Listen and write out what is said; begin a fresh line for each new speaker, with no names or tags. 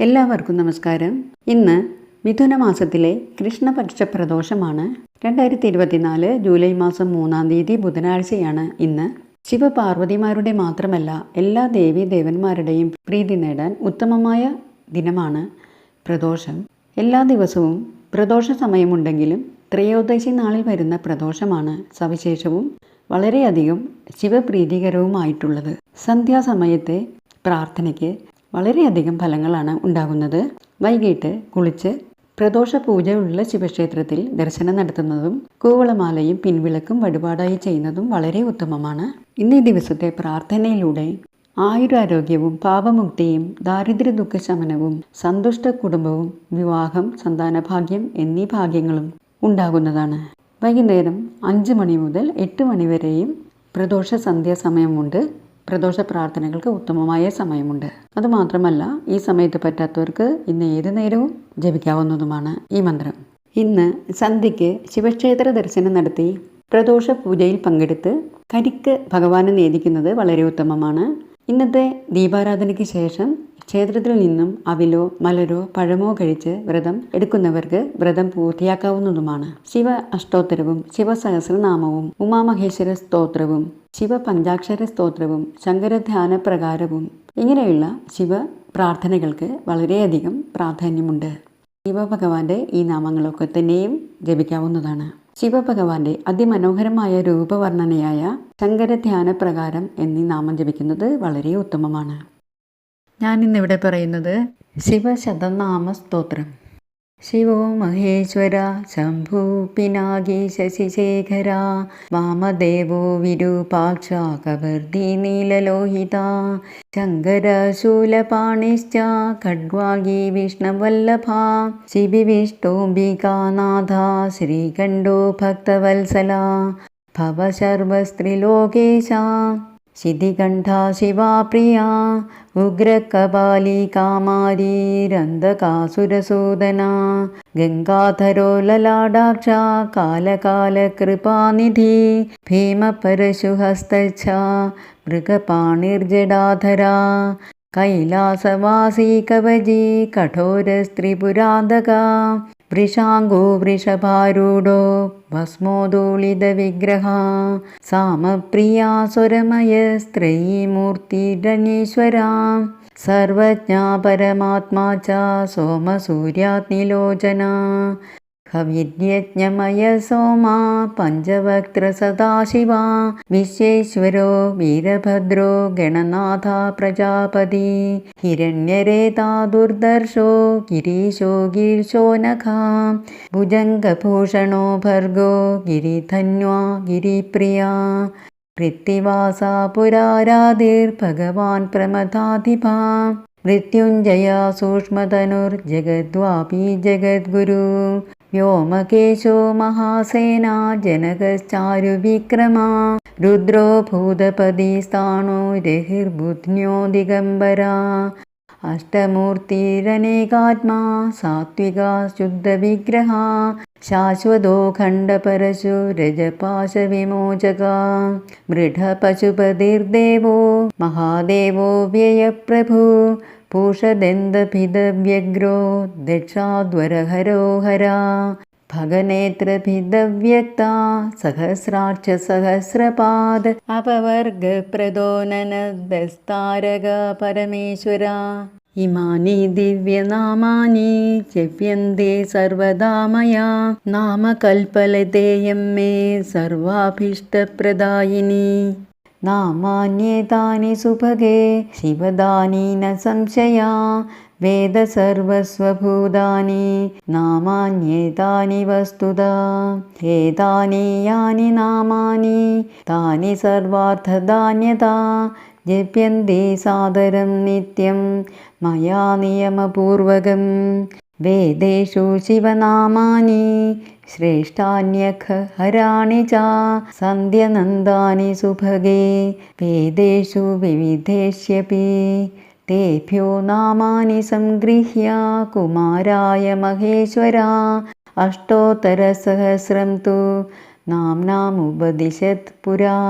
എല്ലാവർക്കും നമസ്കാരം. ഇന്ന് മിഥുന മാസത്തിലെ കൃഷ്ണപക്ഷ പ്രദോഷമാണ് രണ്ടായിരത്തി ഇരുപത്തിനാല് ജൂലൈ മാസം മൂന്നാം തീയതി ബുധനാഴ്ചയാണ് ഇന്ന്. ശിവപാർവതിമാരുടെ മാത്രമല്ല എല്ലാ ദേവീ ദേവന്മാരുടെയും പ്രീതി നേടാൻ ഉത്തമമായ ദിനമാണ് പ്രദോഷം. എല്ലാ ദിവസവും പ്രദോഷ സമയമുണ്ടെങ്കിലും ത്രയോദശി നാളിൽ വരുന്ന പ്രദോഷമാണ് സവിശേഷവും വളരെയധികം ശിവപ്രീതികരവുമായിട്ടുള്ളത്. സന്ധ്യാസമയത്തെ പ്രാർത്ഥനയ്ക്ക് വളരെയധികം ഫലങ്ങളാണ് ഉണ്ടാകുന്നത്. വൈകിട്ട് കുളിച്ച് പ്രദോഷ പൂജ ഉള്ള ശിവക്ഷേത്രത്തിൽ ദർശനം നടത്തുന്നതും കൂവളമാലയും പിൻവിളക്കും വഴിപാടായി ചെയ്യുന്നതും വളരെ ഉത്തമമാണ്. ഇന്നീ ദിവസത്തെ പ്രാർത്ഥനയിലൂടെ ആയുരാരോഗ്യവും പാപമുക്തിയും ദാരിദ്ര്യ ദുഃഖശമനവും സന്തുഷ്ട കുടുംബവും വിവാഹം സന്താനഭാഗ്യം എന്നീ ഭാഗ്യങ്ങളും ഉണ്ടാകുന്നതാണ്. വൈകുന്നേരം അഞ്ച് മണി മുതൽ എട്ട് മണി വരെയും പ്രദോഷ സന്ധ്യാ സമയമുണ്ട്. പ്രദോഷ പ്രാർത്ഥനകൾക്ക് ഉത്തമമായ സമയമുണ്ട്. അതുമാത്രമല്ല ഈ സമയത്ത് പറ്റാത്തവർക്ക് ഇന്ന് ഏത് നേരവും ജപിക്കാവുന്നതുമാണ് ഈ മന്ത്രം. ഇന്ന് സന്ധ്യയ്ക്ക് ശിവക്ഷേത്ര ദർശനം നടത്തി പ്രദോഷ പൂജയിൽ പങ്കെടുത്ത് കരിക്ക് ഭഗവാനെ നേദിക്കുന്നത് വളരെ ഉത്തമമാണ്. ഇന്നത്തെ ദീപാരാധനയ്ക്ക് ശേഷം ക്ഷേത്രത്തിൽ നിന്നും അവിലോ മലരോ പഴമോ കഴിച്ച് വ്രതം എടുക്കുന്നവർക്ക് വ്രതം പൂർത്തിയാക്കാവുന്നതുമാണ്. ശിവ അഷ്ടോത്തരവും ശിവസഹസ്രനാമവും ഉമാമഹേശ്വര സ്തോത്രവും ശിവ പഞ്ചാക്ഷര സ്തോത്രവും ശങ്കരധ്യാന പ്രകാരവും ഇങ്ങനെയുള്ള ശിവ പ്രാർത്ഥനകൾക്ക് വളരെയധികം പ്രാധാന്യമുണ്ട്. ശിവഭഗവാന്റെ ഈ നാമങ്ങളൊക്കെ തന്നെയും ജപിക്കാവുന്നതാണ്. ശിവഭഗവാന്റെ അതിമനോഹരമായ രൂപവർണനയായ ശങ്കരധ്യാന പ്രകാരം എന്നീ നാമം ജപിക്കുന്നത് വളരെ ഉത്തമമാണ്. ഞാൻ ഇന്നിവിടെ പറയുന്നത് ശിവശതനാമ സ്തോത്രം ശിവോ മഹേശ്വര ശംഭു പിനാകി ശശിശേഖര വാമദേവോ വിരൂപാക്ഷ കവർദി നീലലോഹിത ശങ്കര ശൂലപാണിശ്ച ഖഡ്വാഗി വിഷ്ണവല്ലഭ ശിവിവിഷ്ടോംബികാനാഥ ശ്രീകണ്ഠോ ഭക്തവത്സല ഭവശർവസ്ത്രിലോകേശ. ശിതികണ്ഠ ശിവാപ്രിയ ഉഗ്രകപാലി കാമാരീരന്ധകാസുരസൂദന ഗംഗാധരോ ലലാടാക്ഷ കാലകാലകൃപാനിധി ഭീമപരശുഹസ്തച്ഛ മൃഗപാണിർജടാധര കൈലാസവാസീ കവചി കഠോരസ്ത്രിപുരാന്തക വൃഷാംഗോ വൃഷഭാരൂഢോ ഭസ്മോദൂളിതവിഗ്രഹ സാമപ്രിയാ സ്വരമയ സ്ത്രയീമൂർത്തിരണീശ്വര സർവജ്ഞാ പരമാത്മാ ച ഹവിര്യജ്ഞമയ സോമ പഞ്ചവക്ത്ര സദാശിവ. വിശ്വേശ്വരോ വീരഭദ്രോ ഗണനാഥ പ്രജാപതി. ഹിരണ്യരേതാ ദുർദർശോ ഗിരീശോ ഗീർശോനഖ ഭുജംഗഭൂഷണോ ഭർഗോ ഗിരിധന്വാ ഗിരിപ്രിയ. പൃഥ്വിവാസാ പുരാരാതിർഭഗവാൻ പ്രമഥാധിപ മൃത്യുഞ്ജയ സൂക്ഷ്മതനുർജഗദ്വാപി ജഗദ്ഗുരു. വ്യോമകേശോ മഹാസേന ജനകശ്ചാരുവിക്രമ രുദ്രോ ഭൂതപതി സ്ഥാണോ രഹിർബുധ്ന്യോ ദിഗംബര അഷ്ടമൂർത്തിരനേകാത്മാ സാത്വിക ശുദ്ധവിഗ്രഹ. ശാശ്വതോ ഖണ്ഡപരശു രജപാശവിമോചക. മൃഢപശുപതിർദേവോ മഹാദേവോ വ്യയപ്രഭു. पूषदन्दभिदव्यग्रो दक्षाध्वर भगनेत्रभिदव्यक्ता सहस्रार्चसहस्रपाद अपवर्ग परमेश्वरा। इमानि दिव्यनामानि जप्यन्ते सर्वदा मया नाम कल्पल मे सर्वाभीष्टप्रदायिनी। സർവാഭീഷ്ടപ്രദായിനി നാമാന്യേതാനി സുഭഗേ ശിവദാനി ന സംശയാ വേദസർവസ്വഭൂതാനി നാമാന്യേതാനി വസ്തുത. ഏതാനി യാനി നാമാനി താനി സർവാർത്ഥധാന്യതാ. ജപ്യന്തി സാദരം നിത്യം മയാ वेदेषु शिवनामानि श्रेष्ठान्यख हराणि च सन्ध्यनन्दानि सुभगे वेदेषु विविधेष्यपि तेभ्यो नामानि सङ्गृह्य कुमाराय महेश्वरा अष्टोत्तरसहस्रं तु नाम्नामुपदिशत् पुरा